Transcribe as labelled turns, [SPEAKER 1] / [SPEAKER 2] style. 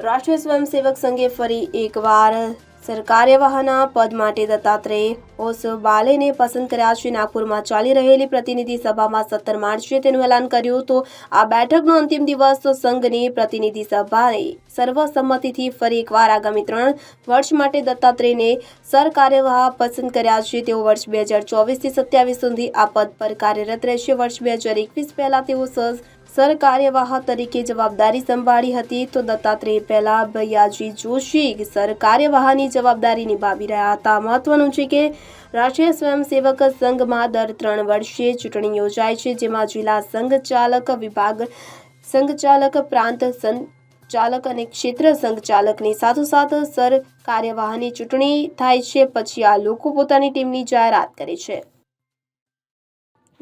[SPEAKER 1] રાષ્ટ્રીય સ્વયંસેવક સંઘે ફરી એકવાર સરકાર્યવાહના પદ માટે દત્તાત્રેય ઓસબાલેને પસંદ કર્યા. છે નાગપુરમાં ચાલી રહેલી પ્રતિનિધિ સભામાં સત્તર માર્ચે તેનું એલાન કર્યું તો આ બેઠકનો અંતિમ દિવસ સંઘની પ્રતિનિધિ સભાએ સર્વસંમતિથી ફરી એકવાર આગામી ત્રણ વર્ષ માટે દત્તાત્રેયને સરકાર્યવાહ પસંદ કર્યા છે. તેઓ વર્ષ બે હજાર ચોવીસથી સત્યાવીસ સુધી આ પદ પર કાર્યરત રહેશે. વર્ષ બે હજાર એકવીસ પહેલાં તેઓ સહ સરકાર્યવાહ તરીકે જવાબદારી સંભાળી હતી તો દત્તાત્રેય પહેલા ભૈયાજી જોશી સરકાર્યવાહની જવાબદારી નિભાવી રહ્યા હતા. મહત્વનું છે કે રાષ્ટ્રીય સ્વયંસેવક સંઘમાં દર ત્રણ વર્ષે ચૂંટણી યોજાય છે, જેમાં જિલ્લા સંઘચાલક વિભાગ સંઘચાલક પ્રાંત સંચાલક અને ક્ષેત્ર સંઘચાલકની સાથોસાથ સર કાર્યવાહની ચૂંટણી થાય છે. પછી આ લોકો પોતાની ટીમની જાહેરાત કરે છે.